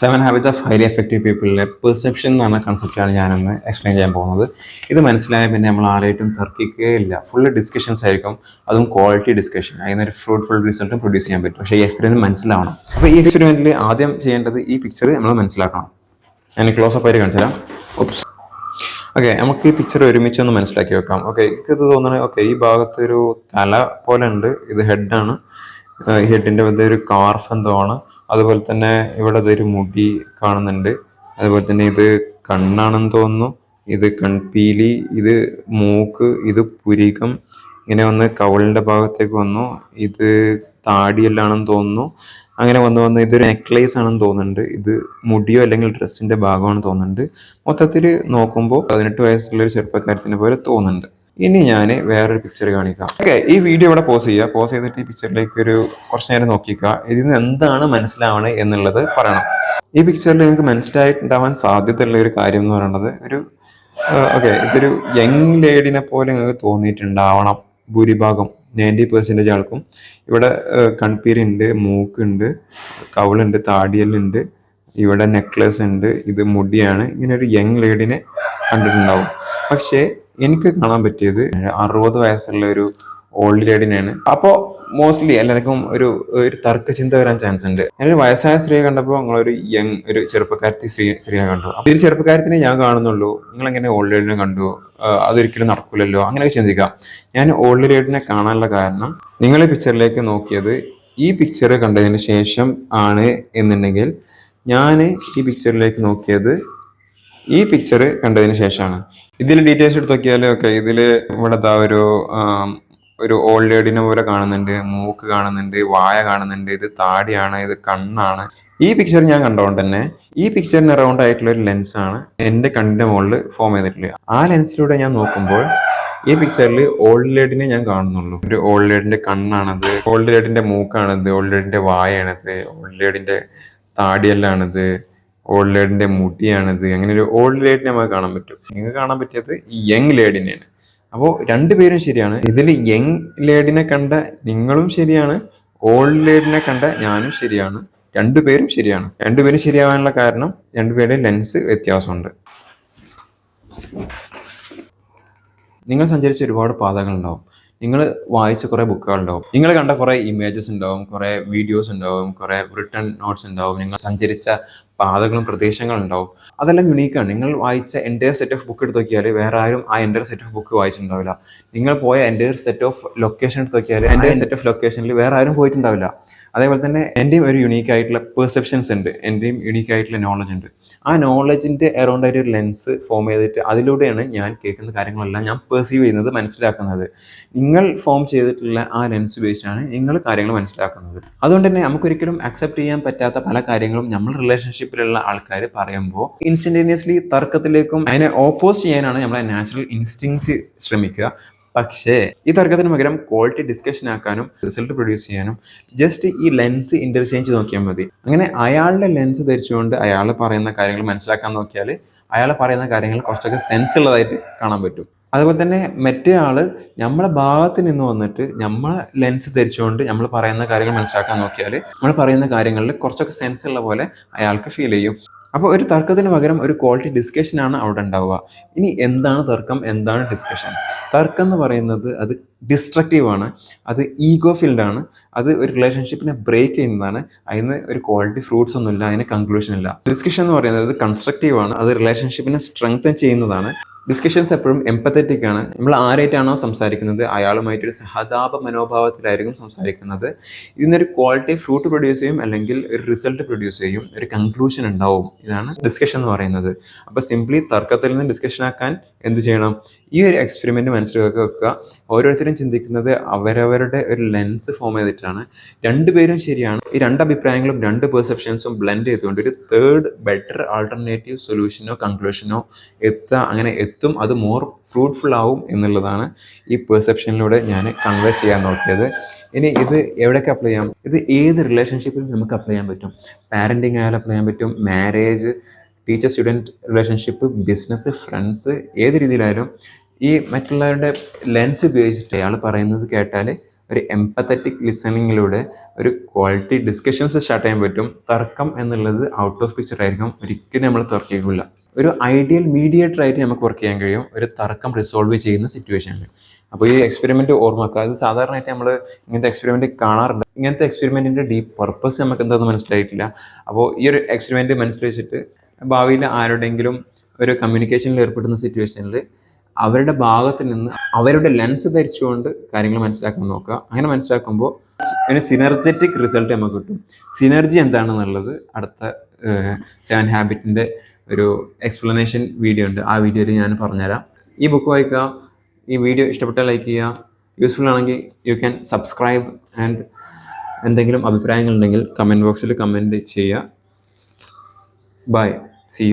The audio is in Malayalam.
Seven habits of highly effective പീപ്പിളിലെ perception എന്ന് പറഞ്ഞ കൺസെപ്റ്റാണ് ഞാനിന്ന് എക്സ്പ്ലെയിൻ ചെയ്യാൻ പോകുന്നത്. ഇത് മനസ്സിലായ പിന്നെ നമ്മൾ ആരായിട്ടും തർക്കിക്കുകയില്ല ഫുള്ള് ഡിസ്കഷൻസ് ആയിരിക്കും. അതും ക്വാളിറ്റി ഡിസ്കഷൻ അതിന് ഒരു ഫ്രൂട്ട്ഫുൾ റിസൾട്ടും പ്രൊഡ്യൂസ് ചെയ്യാൻ പറ്റും. പക്ഷേ ഈ എക്സ്പീരിയൻസ് മനസ്സിലാവണം. അപ്പോൾ ഈ എക്സ്പെരിമെന്റിൽ ആദ്യം ചെയ്യേണ്ടത് ഈ പിക്ചർ നമ്മൾ മനസ്സിലാക്കണം. ഞാൻ ക്ലോസ് അപ്പ് ആയിട്ട് കാണിച്ചു തരാം. ഓപ്സ് ഓക്കെ നമുക്ക് ഈ പിക്ചർ ഒരുമിച്ച് ഒന്ന് മനസ്സിലാക്കി വെക്കാം. ഓക്കെ ഇത് തോന്നുന്നത് ഓക്കെ ഈ ഭാഗത്ത് ഒരു തല പോലെ ഉണ്ട്. ഇത് ഹെഡാണ് ഹെഡിന്റെ മധ്യ ഒരു കാർഫ് എന്തോ ആണ്. അതുപോലെ തന്നെ ഇവിടെ ഒരു മുടി കാണുന്നുണ്ട്. അതുപോലെ തന്നെ ഇത് കണ്ണാണെന്ന് തോന്നുന്നു. ഇത് കൺപീലി ഇത് മൂക്ക് ഇത് പുരികം. ഇങ്ങനെ വന്ന് കവളിന്റെ ഭാഗത്തേക്ക് വന്നു. ഇത് താടിയല്ലാണെന്ന് തോന്നുന്നു. അങ്ങനെ വന്ന് വന്ന് ഇതൊരു നെക്ലേസ് ആണെന്ന് തോന്നുന്നുണ്ട്. ഇത് മുടിയോ അല്ലെങ്കിൽ ഡ്രസ്സിന്റെ ഭാഗമാണെന്ന് തോന്നുന്നുണ്ട്. മൊത്തത്തിൽ നോക്കുമ്പോൾ പതിനെട്ട് വയസ്സുള്ള ഒരു ചെറുപ്പക്കാരത്തിനെ പോലെ തോന്നുന്നുണ്ട്. ഇനി ഞാൻ വേറൊരു പിക്ചർ കാണിക്കാം. ഓക്കെ ഈ വീഡിയോ ഇവിടെ പോസ് ചെയ്യുക. പോസ് ചെയ്തിട്ട് ഈ പിക്ചറിലേക്ക് ഒരു കുറച്ച് നേരം നോക്കിക്കുക. ഇതിൽ നിന്ന് എന്താണ് മനസ്സിലാവണത് എന്നുള്ളത് പറയണം. ഈ പിക്ചറിൽ നിങ്ങൾക്ക് മനസ്സിലായിട്ടുണ്ടാവാൻ സാധ്യതയുള്ള ഒരു കാര്യം എന്ന് പറയുന്നത് ഒരു ഓക്കെ ഇതൊരു യങ് ലേഡിനെ പോലെ നിങ്ങൾക്ക് തോന്നിയിട്ടുണ്ടാവണം. ഭൂരിഭാഗം നയന്റി പെർസെന്റേജ് ആൾക്കും. ഇവിടെ കൺപീരുണ്ട് മൂക്കുണ്ട് കവിളുണ്ട് താടിയലുണ്ട് ഇവിടെ നെക്ലസ് ഉണ്ട് ഇത് മുടിയാണ്. ഇങ്ങനെ ഒരു യങ് ലേഡിനെ കണ്ടിട്ടുണ്ടാവും. പക്ഷേ എനിക്ക് കാണാൻ പറ്റിയത് അറുപത് വയസ്സുള്ള ഒരു ഓൾഡ് ലേഡിനെയാണ് അപ്പോൾ മോസ്റ്റ്ലി എല്ലാവർക്കും ഒരു ഒരു തർക്ക ചിന്ത വരാൻ ചാൻസ് ഉണ്ട്. ഞാനൊരു വയസ്സായ സ്ത്രീയെ കണ്ടപ്പോൾ നിങ്ങളൊരു യങ് ഒരു ചെറുപ്പക്കാരത്തി സ്ത്രീ സ്ത്രീയെ കണ്ടു. ഈ ചെറുപ്പക്കാരത്തിനെ ഞാൻ കാണുന്നുള്ളൂ. നിങ്ങൾ എങ്ങനെ ഓൾഡ് ലേഡിനെ കണ്ടു അതൊരിക്കലും നടക്കില്ലല്ലോ അങ്ങനെയൊക്കെ ചിന്തിക്കാം. ഞാൻ ഓൾഡ് ലേഡിനെ കാണാനുള്ള കാരണം നിങ്ങൾ ഈ പിക്ചറിലേക്ക് നോക്കിയത് ഈ പിക്ചർ കണ്ടതിന് ശേഷം ആണ് എന്നുണ്ടെങ്കിൽ ഞാൻ ഈ പിക്ചറിലേക്ക് നോക്കിയത് ഈ പിക്ചർ കണ്ടതിന് ശേഷമാണ്. ഇതിൽ ഡീറ്റെയിൽസ് എടുത്ത് നോക്കിയാൽ ഓക്കെ ഇതിൽ ഇവിടെ ദാ ഒരു ഒരു ഓൾഡ് ലേഡിനെ പോലെ കാണുന്നുണ്ട്. മൂക്ക് കാണുന്നുണ്ട് വായ കാണുന്നുണ്ട്. ഇത് താടിയാണ് ഇത് കണ്ണാണ്. ഈ പിക്ചർ ഞാൻ കണ്ടതുകൊണ്ട് തന്നെ ഈ പിക്ചറിന് അറൗണ്ട് ആയിട്ടുള്ള ഒരു ലെൻസാണ് എന്റെ കണ്ണിന്റെ മുകളിൽ ഫോം ചെയ്തിട്ടുള്ളത്. ആ ലെൻസിലൂടെ ഞാൻ നോക്കുമ്പോൾ ഈ പിക്ചറിൽ ഓൾഡ് ലേഡിനെ ഞാൻ കാണുന്നുള്ളൂ. ഒരു ഓൾഡ് ലേഡിന്റെ കണ്ണാണത് ഓൾഡ് ലേഡിന്റെ മൂക്കാണത് ഓൾഡ് ലേഡിന്റെ വായാണത് ഓൾഡ് ലേഡിന്റെ താടിയെല്ലാണിത് ഓൾഡ് ലേഡിന്റെ മുടിയാണിത്. അങ്ങനെ ഒരു ഓൾഡ് ലേഡിനെ നമുക്ക് കാണാൻ പറ്റും. നിങ്ങൾക്ക് കാണാൻ പറ്റിയത് ഈ യങ് ലേഡിനെയാണ് അപ്പോൾ രണ്ടുപേരും ശരിയാണ്. ഇതിൽ യങ് ലേഡിനെ കണ്ട നിങ്ങളും ശരിയാണ്. ഓൾഡ് ലേഡിനെ കണ്ട ഞാനും ശരിയാണ്. രണ്ടുപേരും ശരിയാണ്. രണ്ടുപേരും ശരിയാവാനുള്ള കാരണം രണ്ടുപേരുടെ ലെൻസ് വ്യത്യാസമുണ്ട്. നിങ്ങൾ സഞ്ചരിച്ച ഒരുപാട് പാതകളുണ്ടാവും. നിങ്ങൾ വായിച്ച കുറേ ബുക്കുകൾ ഉണ്ടാവും നിങ്ങൾ കണ്ട കുറേ ഇമേജസ് ഉണ്ടാവും കുറേ വീഡിയോസ് ഉണ്ടാവും കുറേ റിട്ടേൺ നോട്ട്സ് ഉണ്ടാവും. നിങ്ങൾ സഞ്ചരിച്ച പാതകളും പ്രദേശങ്ങളും ഉണ്ടാവും. അതെല്ലാം യുണീക്കാണ് നിങ്ങൾ വായിച്ച എന്റെ സെറ്റ് ഓഫ് ബുക്ക് എടുത്ത് നോക്കിയാൽ വേറെ ആരും ആ എന്റെ സെറ്റ് ഓഫ് ബുക്ക് വായിച്ചിട്ടുണ്ടാവില്ല. നിങ്ങൾ പോയ എന്റെ സെറ്റ് ഓഫ് ലൊക്കേഷൻ എടുത്ത് നോക്കിയാൽ എന്റെ സെറ്റ് ഓഫ് ലൊക്കേഷനിൽ വേറെ ആരും പോയിട്ടുണ്ടാവില്ല. അതേപോലെ തന്നെ എന്റെയും ഒരു യുണീക്ക് ആയിട്ടുള്ള പെർസെപ്ഷൻസ് ഉണ്ട്. എന്റെയും യുണീക്ക് ആയിട്ടുള്ള നോളജ് ഉണ്ട്. ആ നോളജിന്റെ അറൗണ്ട് ആയിട്ട് ഒരു ലെൻസ് ഫോം ചെയ്തിട്ട് അതിലൂടെയാണ് ഞാൻ കേൾക്കുന്ന കാര്യങ്ങളെല്ലാം ഞാൻ പെർസീവ് ചെയ്യുന്നത് മനസ്സിലാക്കുന്നത്. നിങ്ങൾ ഫോം ചെയ്തിട്ടുള്ള ആ ലെൻസ് ഉപയോഗിച്ചാണ് നിങ്ങൾ കാര്യങ്ങൾ മനസ്സിലാക്കുന്നത്. അതുകൊണ്ട് തന്നെ നമുക്കൊരിക്കലും അക്സെപ്റ്റ് ചെയ്യാൻ പറ്റാത്ത പല കാര്യങ്ങളും നമ്മൾ റിലേഷൻഷിപ്പിലുള്ള ആൾക്കാർ പറയുമ്പോൾ ഇൻസ്റ്റന്റേനിയസ്ലി തർക്കത്തിലേക്കും അതിനെ ഓപ്പോസ് ചെയ്യാനാണ് നമ്മളെ നാച്ചുറൽ ഇൻസ്റ്റിങ്ക്റ്റ് ശ്രമിക്കുക. പക്ഷേ ഈ തർക്കത്തിന് പകരം ക്വാളിറ്റി ഡിസ്കഷൻ ആക്കാനും റിസൾട്ട് പ്രൊഡ്യൂസ് ചെയ്യാനും ജസ്റ്റ് ഈ ലെൻസ് ഇന്റർചേഞ്ച് നോക്കിയാൽ മതി. അങ്ങനെ അയാളുടെ ലെൻസ് ധരിച്ചുകൊണ്ട് അയാൾ പറയുന്ന കാര്യങ്ങൾ മനസ്സിലാക്കാൻ നോക്കിയാൽ അയാൾ പറയുന്ന കാര്യങ്ങൾ കുറച്ചൊക്കെ സെൻസ് ഉള്ളതായിട്ട് കാണാൻ പറ്റും. അതുപോലെ തന്നെ മറ്റേ ആൾ നമ്മളെ ഭാഗത്ത് നിന്ന് വന്നിട്ട് നമ്മളെ ലെൻസ് ധരിച്ചുകൊണ്ട് നമ്മൾ പറയുന്ന കാര്യങ്ങൾ മനസ്സിലാക്കാൻ നോക്കിയാൽ നമ്മൾ പറയുന്ന കാര്യങ്ങളിൽ കുറച്ചൊക്കെ സെൻസ് ഉള്ള പോലെ അയാൾക്ക് ഫീൽ ചെയ്യും. അപ്പോൾ ഒരു തർക്കത്തിന് പകരം ഒരു ക്വാളിറ്റി ഡിസ്കഷനാണ് അവിടെ ഉണ്ടാവുക. ഇനി എന്താണ് തർക്കം? എന്താണ് ഡിസ്കഷൻ തർക്കം എന്ന് പറയുന്നത് അത് ഡിസ്ട്രക്റ്റീവ് ആണ്. അത് ഈഗോ ഫീൽഡ് ആണ്. അത് ഒരു റിലേഷൻഷിപ്പിനെ ബ്രേക്ക് ചെയ്യുന്നതാണ്. അതിന് ഒരു ക്വാളിറ്റി ഫ്രൂട്ട്സ് ഒന്നുമില്ല അതിന് കൺക്ലൂഷൻ ഇല്ല. ഡിസ്കഷൻ എന്ന് പറയുന്നത് കൺസ്ട്രക്റ്റീവ് ആണ്. അത് റിലേഷൻഷിപ്പിനെ സ്ട്രെങ്തൻ ചെയ്യുന്നതാണ്. ഡിസ്കഷൻസ് എപ്പോഴും എമ്പത്തറ്റിക് ആണ്. നമ്മൾ ആരായിട്ടാണോ സംസാരിക്കുന്നത്? അയാളുമായിട്ട് ഒരു സഹതാപ മനോഭാവത്തിലായിരിക്കും സംസാരിക്കുന്നത്. ഇതിനൊരു ക്വാളിറ്റി ഫ്രൂട്ട് പ്രൊഡ്യൂസ് ചെയ്യും. അല്ലെങ്കിൽ ഒരു റിസൾട്ട് പ്രൊഡ്യൂസ് ചെയ്യും. ഒരു കൺക്ലൂഷൻ ഉണ്ടാവും. ഇതാണ് ഡിസ്കഷൻ എന്ന് പറയുന്നത്. അപ്പോൾ സിംപ്ലി തർക്കത്തിൽ നിന്ന് ഡിസ്കഷൻ ആക്കാൻ എന്ത് ചെയ്യണം? ഈ ഒരു എക്സ്പെരിമെന്റ് മനസ്സിലാക്കി വെക്കുക ഓരോരുത്തരും ചിന്തിക്കുന്നത് അവരവരുടെ ഒരു ലെൻസ് ഫോം ചെയ്തിട്ടാണ്. രണ്ടുപേരും ശരിയാണ്. ഈ രണ്ട് അഭിപ്രായങ്ങളും രണ്ട് പെർസെപ്ഷൻസും ബ്ലെൻഡ് ചെയ്തുകൊണ്ട് ഒരു തേർഡ് ബെറ്റർ ആൾട്ടർനേറ്റീവ് സൊല്യൂഷനോ കൺക്ലൂഷനോ എത്താ അങ്ങനെ എത്തും അത് മോർ ഫ്രൂട്ട്ഫുൾ ആവും എന്നുള്ളതാണ് ഈ പെർസെപ്ഷനിലൂടെ ഞാൻ കൺവേ ചെയ്യാൻ നോക്കിയത്. ഇനി ഇത് എവിടെയൊക്കെ അപ്ലൈ ചെയ്യാം? ഇത് ഏത് റിലേഷൻഷിപ്പിലും നമുക്ക് അപ്ലൈ ചെയ്യാൻ പറ്റും. പാരന്റിങ് ആയാലും അപ്ലൈ ചെയ്യാൻ പറ്റും. Marriage teacher student relationship business friends ഏത് രീതിയിലായാലും ഈ മറ്റുള്ളവരുടെ ലെൻസ് ഉപയോഗിച്ചിട്ട് അയാൾ പറയുന്നത് കേട്ടാൽ ഒരു എംപത്തറ്റിക് ലിസണിങ്ങിലൂടെ ഒരു ക്വാളിറ്റി ഡിസ്കഷൻസ് സ്റ്റാർട്ട് ചെയ്യാൻ പറ്റും. തർക്കം എന്നുള്ളത് ഔട്ട് ഓഫ് പിക്ചർ ആയിരിക്കും. ഒരിക്കലും നമ്മൾ തർക്കിക്കില്ല ഒരു ഐഡിയൽ മീഡിയേറ്റർ ആയിട്ട് നമുക്ക് വർക്ക് ചെയ്യാൻ കഴിയും. ഒരു തർക്കം റിസോൾവ് ചെയ്യുന്ന സിറ്റുവേഷനിൽ അപ്പോൾ ഈ എക്സ്പെരിമെന്റ് ഓർമ്മക്കുക അത് സാധാരണയായിട്ട് നമ്മൾ ഇങ്ങനത്തെ എക്സ്പെരിമെന്റ് കാണാറുണ്ട്. ഇങ്ങനത്തെ എക്സ്പെരിമെന്റിന്റെ ഡീപ്പ് പർപ്പസ് നമുക്ക് എന്താണെന്ന് മനസ്സിലായിട്ടില്ല. അപ്പോൾ ഈ ഒരു എക്സ്പെരിമെന്റ് മനസ്സിലാക്കിയിട്ട് ഭാവിയിൽ ആരുടെങ്കിലും ഒരു കമ്മ്യൂണിക്കേഷനിൽ ഏർപ്പെടുന്ന സിറ്റുവേഷനിൽ അവരുടെ ഭാഗത്ത് നിന്ന് അവരുടെ ലെൻസ് ധരിച്ചുകൊണ്ട് കാര്യങ്ങൾ മനസ്സിലാക്കാൻ നോക്കുക. അങ്ങനെ മനസ്സിലാക്കുമ്പോൾ ഒരു സിനർജറ്റിക് റിസൾട്ട് നമുക്ക് കിട്ടും. സിനർജി എന്താണെന്നുള്ളത് അടുത്ത സെവൻ ഹാബിറ്റിന്റെ ഒരു എക്സ്പ്ലനേഷൻ വീഡിയോ ഉണ്ട്. ആ വീഡിയോയിൽ ഞാൻ പറഞ്ഞുതരാം. ഈ ബുക്ക് വായിക്കുക ഈ വീഡിയോ ഇഷ്ടപ്പെട്ടാൽ ലൈക്ക് ചെയ്യുക. യൂസ്ഫുൾ ആണെങ്കിൽ യു ക്യാൻ സബ്സ്ക്രൈബ് ആൻഡ് എന്തെങ്കിലും അഭിപ്രായങ്ങളുണ്ടെങ്കിൽ കമന്റ് ബോക്സിൽ കമന്റ് ചെയ്യുക. ബൈ